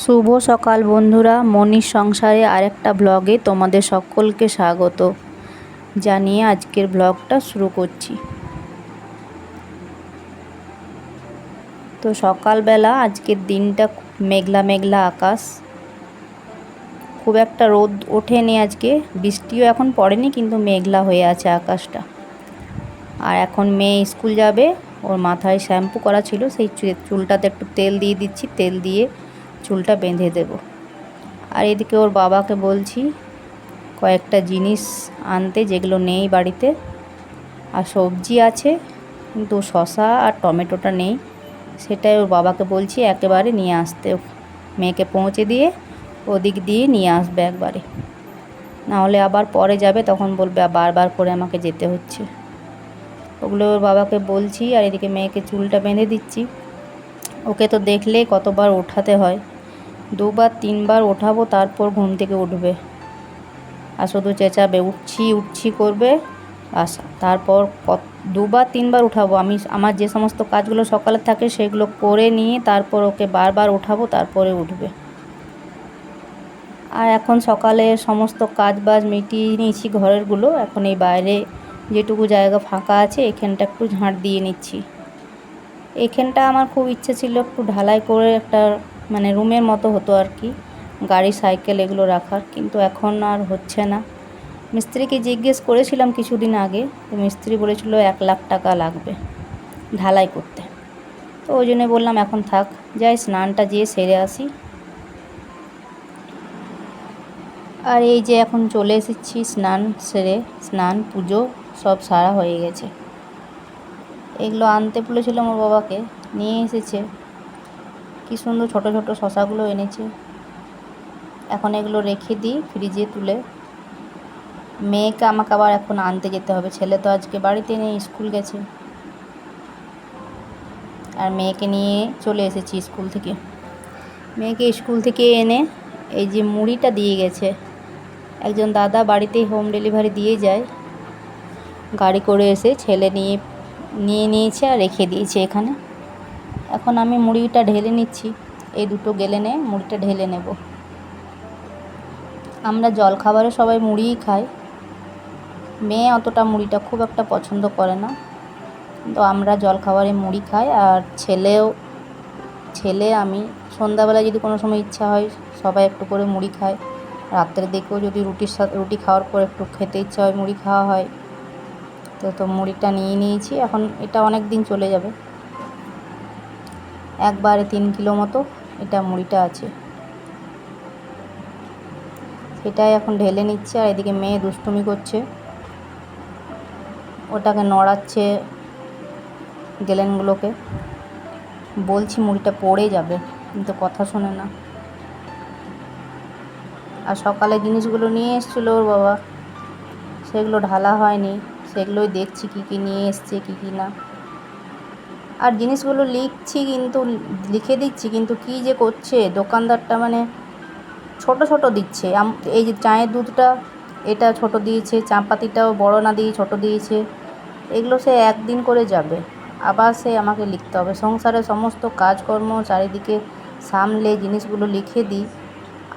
শুভ সকাল বন্ধুরা মনির সংসারে আরেকটা ব্লগে তোমাদের সকলকে স্বাগত। জানিয়ে আজকের ব্লগটা শুরু করছি। তো সকালবেলা আজকের দিনটা মেঘলা মেঘলা আকাশ। খুব একটা রোদ ওঠেনি আজকে, বৃষ্টিও এখন পড়েনি কিন্তু মেঘলা হয়ে আছে আকাশটা। আর এখন মেয়ে স্কুল যাবে, ওর মাথায় শ্যাম্পু করা ছিল, সেই চুলটাতে একটু তেল দিয়ে দিচ্ছি, তেল দিয়ে চুলটা বেঁধে দেব। আর এদিকে ওর বাবাকে বলছি, কয়েকটা জিনিস আনতে যেগুলো নেই বাড়িতে, আর সবজি আছে, কিন্তু শশা আর টমেটোটা নেই। সেটাই ওর বাবাকে বলছি একেবারে নিয়ে আসতে, মেয়েকে পৌঁছে দিয়ে ওদিক দিয়ে নিয়ে আসবে একবারে। নাহলে আবার পরে যাবে, তখন বলবে বারবার করে আমাকে যেতে হচ্ছে। ওগুলো ওর বাবাকে বলছি, আর এদিকে মেয়েকে চুলটা বেঁধে দিচ্ছি। ওকে তো দেখলে কতবার ওঠাতে হয়। দুবার, তিনবার ওঠাবো, তারপর ঘুম থেকে উঠবে। আর শুধু চেঁচাবে, উঠছি উঠছি করবে আস তারপর দুবার, তিনবার উঠাবো। আমি আমার যে সমস্ত কাজগুলো সকালে থাকে, সেগুলো করে নিয়ে তারপর ওকে বারবার উঠাবো, তারপরে উঠবে। আর এখন সকালে সমস্ত কাজ বাজ মিটিয়ে নিয়েছি ঘরেরগুলো। এখন এই বাইরে যেটুকু জায়গা ফাঁকা আছে, এখানটা একটু ঝাঁট দিয়ে নিচ্ছি। এখানটা আমার খুব ইচ্ছে ছিল একটু ঢালাই করে একটা মানে রুমের মতো হতো আর কি। গাড়ি, সাইকেল এগুলো রাখার, কিন্তু এখন আর হচ্ছে না। মিস্ত্রিকে জিজ্ঞেস করেছিলাম কিছুদিন আগে, তো মিস্ত্রি বলেছিল এক লাখ টাকা লাগবে ঢালাই করতে। তো ওই জন্যে বললাম, এখন থাক, যাই, স্নানটা যেয়ে সেরে আসি। আর এই যে এখন চলে এসেছি স্নান সেরে, স্নান, পুজো সব সারা হয়ে গেছে। এগুলো আনতে বলেছিলাম ওর বাবাকে, নিয়ে এসেছে। কি সুন্দর ছোট ছোট শশাগুলো এনেছে। এখন এগুলো রেখে দিই ফ্রিজে তুলে। মেয়েকে আমাকে আবার এখন আনতে যেতে হবে। ছেলে তো আজকে বাড়িতে নেই, স্কুল গেছে। আর মেয়েকে নিয়ে চলে এসেছি স্কুল থেকে। মেয়েকে স্কুল থেকে এনে এই যে মুড়িটা দিয়ে গেছে। একজন দাদা বাড়িতেই হোম ডেলিভারি দিয়ে যায়। গাড়ি করে এসে ছেলে নিয়ে নিয়ে নিয়েছে আর রেখে দিয়েছে এখানে। এখন আমি মুড়িটা ঢেলে নিচ্ছি। এই দুটো গেলে নে মুড়িটা ঢেলে নেব। আমরা জল খাবারে সবাই মুড়িই খাই। মেয়ে অতটা মুড়িটা খুব একটা পছন্দ করে না। তো আমরা জল খাবারে মুড়ি খাই আর ছেলেও, ছেলে আমি সন্ধ্যাবেলায় যদি কোনো সময় ইচ্ছা হয় সবাই একটু করে মুড়ি খায়। রাত্রের দিকেও যদি রুটির সাথে, রুটি খাওয়ার পর একটু খেতে ইচ্ছা হয় মুড়ি খাওয়া হয়। তো তো মুড়িটা নিয়ে নিয়েছি। এখন এটা অনেক দিন চলে যাবে। একবারে তিন কিলো মতো এটা মুড়িটা আছে। সেটাই এখন ঢেলে নিচ্ছে আর এদিকে মেয়ে দুষ্টুমি করছে। ওটাকে নড়াচ্ছে গেলেনগুলোকে। বলছি মুড়িটা পড়ে যাবে, কিন্তু কথা শোনে না। আর সকালে জিনিসগুলো নিয়ে এসেছিল ওর বাবা, সেগুলো ঢালা হয়নি। সেগুলোই দেখছি কী কী নিয়ে এসছে, কী কী না। আর জিনিসগুলো লিখছি কিন্তু, লিখে দিচ্ছি কিন্তু কী যে করছে, দোকানদারটা মানে ছোট ছোট দিচ্ছে। এই যে চায়ের দুধটা, এটা ছোট দিয়েছে চা পাতিটাও বড় না দিয়ে ছোট দিয়েছে, এগুলো সে একদিন করে যাবে। আবার সে আমাকে লিখতে হবে। সংসারে সমস্ত কাজকর্ম চারিদিকে সামলে জিনিসগুলো লিখে দিই।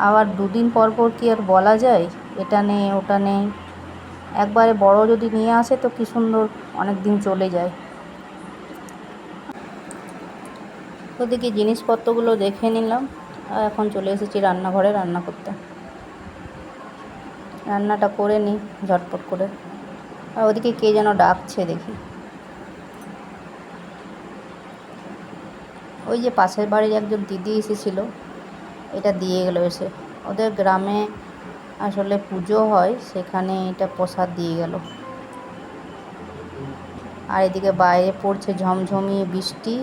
আবার দুদিন পর পর কি আর বলা যায়? এটা নেই ওটা নেই একবারে বড় যদি নিয়ে আসে তো কী সুন্দর অনেক দিন চলে যায়। ওদিকে জিনিসপত্রগুলো দেখে নিলাম, আর এখন চলে এসেছি রান্নাঘরে রান্না করতে। রান্নাটা করে নিই, ঝটপট করে। আর ওদিকে কে যেন ডাকছে দেখি। ওই যে পাশের বাড়ির একজন দিদি এসেছিল, এটা দিয়ে গেলো এসে। ওদের গ্রামে আসলে পুজো হয়, সেখানে এটা প্রসাদ দিয়ে গেল। আর এদিকে বাইরে পড়ছে ঝমঝমিয়ে বৃষ্টি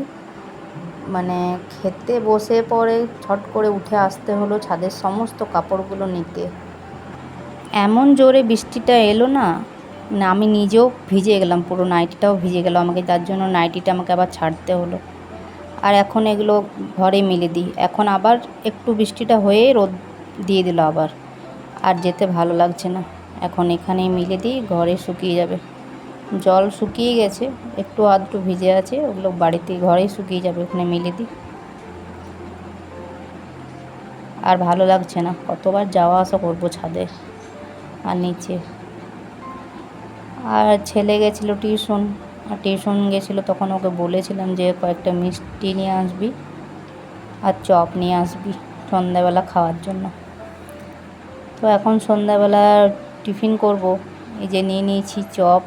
মানে খেতে বসে পরে ছট করে উঠে আসতে হলো ছাদের সমস্ত কাপড়গুলো নিতে। এমন জোরে বৃষ্টিটা এলো না না আমি নিজেও ভিজে গেলাম, পুরো নাইটিটাও ভিজে গেল, আমাকে যার জন্য নাইটিটা আমাকে আবার ছাড়তে হলো। আর এখন এগুলো ঘরে মেলে দিই। এখন আবার একটু বৃষ্টিটা হয়ে রোদ দিয়ে দিল আবার। আর যেতে ভালো লাগছে না। এখন এখানেই মিলে দিই, ঘরে শুকিয়ে যাবে। জল শুকিয়ে গেছে, একটু আধটু ভিজে আছে, ওগুলো বাড়িতে ঘরেই শুকিয়ে যাবে, ওখানে মিলে দিই। আর ভালো লাগছে না, কতবার যাওয়া আসা করব ছাদে আর নিচে। আর ছেলে গেছিল টিউশন, আর টিউশন গেছিল তখন ওকে বলেছিলাম যে কয়েকটা মিষ্টি নিয়ে আসবি আর চপ নিয়ে আসবি সন্ধ্যাবেলা খাওয়ার জন্য। তো এখন সন্ধ্যাবেলা টিফিন করব, এই যে নিয়ে নিয়েছি চপ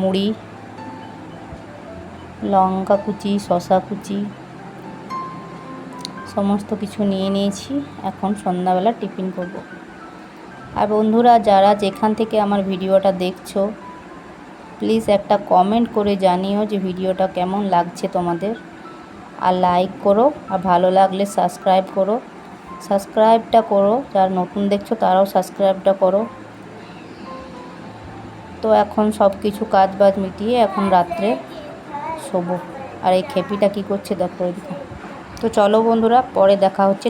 মুড়ি, লঙ্কা কুচি শশা কুচি, সমস্ত কিছু নিয়ে নিয়েছি। এখন সন্ধ্যাবেলা টিফিন করব। আর বন্ধুরা, যারা যেখান থেকে আমার ভিডিওটা দেখছ, প্লিজ একটা কমেন্ট করে জানিও যে ভিডিওটা কেমন লাগছে তোমাদের। আর লাইক করো, আর ভালো লাগলে সাবস্ক্রাইব করো। সাবস্ক্রাইবটা করো, যারা নতুন দেখছ তারাও সাবস্ক্রাইবটা করো। তো এখন সব কিছু কাজ বাজ মিটিয়ে এখন রাত্রে শোবো। আর এই খেপিটা কি করছে দেখো এদিকে। তো চলো বন্ধুরা, পরে দেখা হচ্ছে।